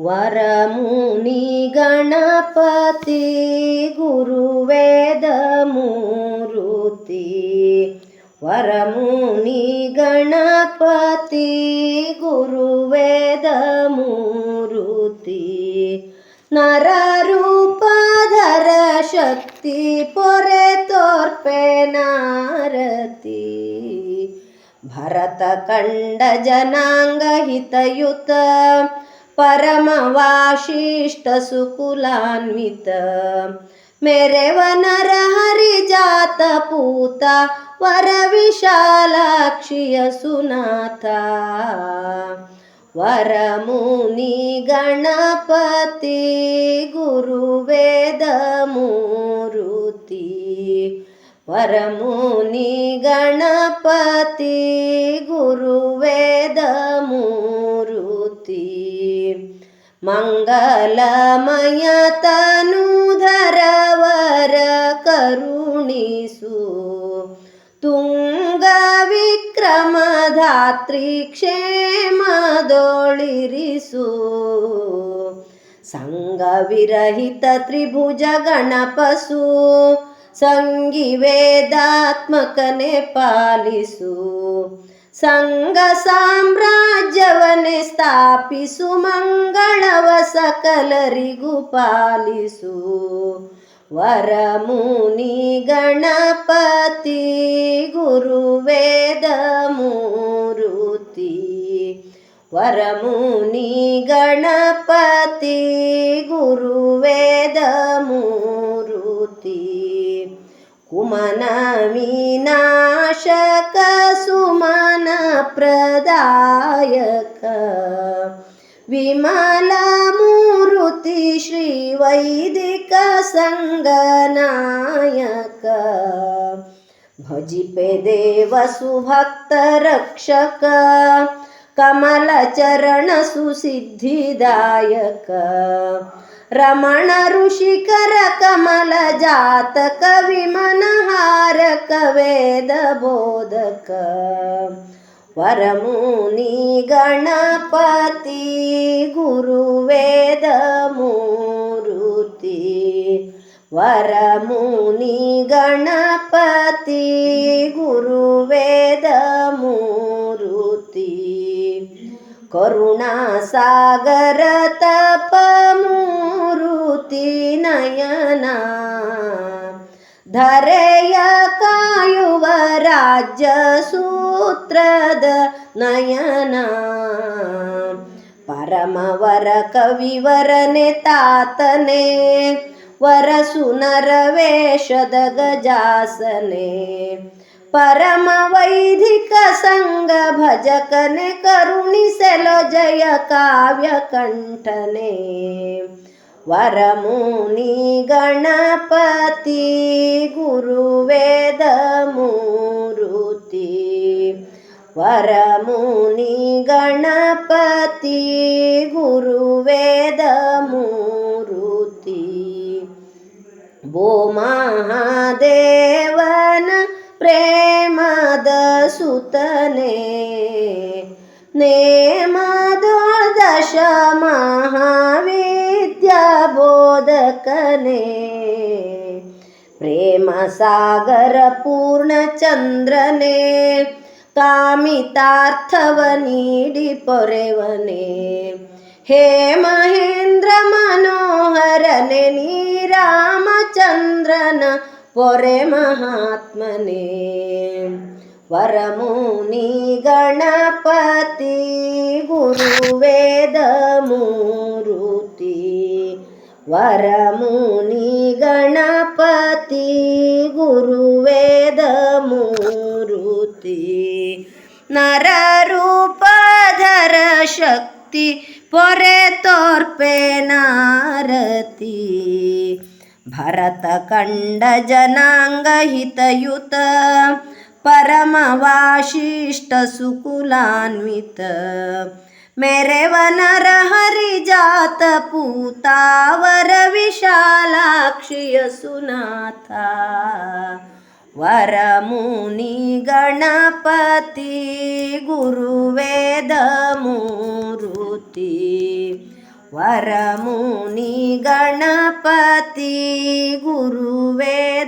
ವರಮುನಿ ಗಣಪತಿ ಗುರುವೇದ ಮೂರುತಿ ವರಮುನಿ ಗಣಪತಿ ಗುರುವೇದ ಮೂರುತಿ ನರರೂಪಧರ ಶಕ್ತಿ ಪೊರೆ ತೋರ್ಪೆ ನಾರತಿ. ಭರತ ಕಂಡ ಜನಾಂಗ ಹಿತಯುತ ಪರಮವಾಶಿಷ್ಟ ಸುಕುಲಾನ್ವಿತ ಮೆರೆವನರ ಹರಿಜಾತ ಪೂತ ವರ ವಿಶಾಲಾಕ್ಷಿಯ ಸುನಾಥ. ವರಮುನಿ ಗಣಪತಿ ಗುರುವೇದ ಮಂಗಲಮಯ ತನುಧರವರ ಕರುಣಿಸು. ತುಂಗ ವಿಕ್ರಮಧಾತ್ರಿ ಕ್ಷೇಮದೊಳಿರಿಸು. ಸಂಗವಿರಹಿತ ತ್ರಿಭುಜ ಸಂಘ ಸಾಮ್ರಾಜ್ಯವನ್ನೇ ಸ್ಥಾಪಿಸು ಮಂಗಳವ ಸಕಲರಿಗೂ ಪಾಲಿಸು. ವರಮುನಿ ಗಣಪತಿ, ಗುರುವೇದ ಮೂರುತಿ. ವರಮುನಿ ಗಣಪತಿ, ಗುರುವೇದ ಮೂರುತಿ. ಕುಮನ ವಿನಾಶಕ ಸುಮನ ಪ್ರದಾಯಕ. ವಿಮಲ ಮೂರುತಿ ಶ್ರೀ ವೈದಿಕ ಸಂಗನಾಯಕ ಭಜಿಪೆ ದೇವ ಸುಭಕ್ತ ರಕ್ಷಕ. ಕಮಲ ಚರಣ ಸುಸಿದ್ಧಿದಾಯಕ. ರಮಣ ಋಷಿಕರ ಕಮಲ ಜಾತಕ ವಿಮನಹಾರಕ ವೇದ ಬೋಧಕ. ವರಮುನಿ ಗಣಪತಿ ಗುರುವೇದ ಮೂರುತಿ. ವರಮುನಿ ಗಣಪತಿ ಗುರುವೇದ ಮೂರುತಿ. ಕರುಣಾಸಾಗರ ತಪ ಮೂರುತಿ ನಯನ. ಧರೆಯ ಕಾಯುವ ರಾಜ್ಯ ಸೂತ್ರದ ನಯನ ಪರಮವರ ಕವಿವರನೆ ತಾತನೆ ವರಸುನರ ವೇಷದ ಗಜಾಸನೆ ಪರಮ ವೈದಿಕ ಸಂಘ ಭಜಕನೆ ಕರುಣಿಸೆಲೋ ಜಯ ಕಾವ್ಯ ಕಂಠನೆ ವರಮುನಿ ಗಣಪತಿ ಗುರುವೇದ ಮೂರುತಿ ವರಮುನಿ ಗಣಪತಿ ಗುರುವೇದ ಮೂರುತಿ ಭೋ ಮಹಾದೇವನ ಪ್ರೇಮದ ಸುತನೆ ನೇಮದೊಳ್ वदने प्रेमसागरपूर्णचन्द्रने कामितार्थवनी पोरे वने हे महेन्द्र मनोहरनि रामचन्द्रन पोरे महात्मने। वरमुनि गणपति गुरुवेदमु ವರಮುನಿ ಗಣಪತಿ ಗುರುವೇದ ಮೂರುತಿ ನರರೂಪಧರ ಶಕ್ತಿ ಪೊರೆ ತೋರ್ಪೆ ನಾರತಿ ಭರತ ಕಂಡ ಜನಾಂಗ ಹಿತಯುತ ಪರಮವಾಶಿಷ್ಟ ಸುಕುಲಾನ್ವಿತ मेरे वनर हरि जात पूता वर वरमुनि गणपति गुरुवेदमुरुति वरमुनि गणपति गुरुवेदमुरुति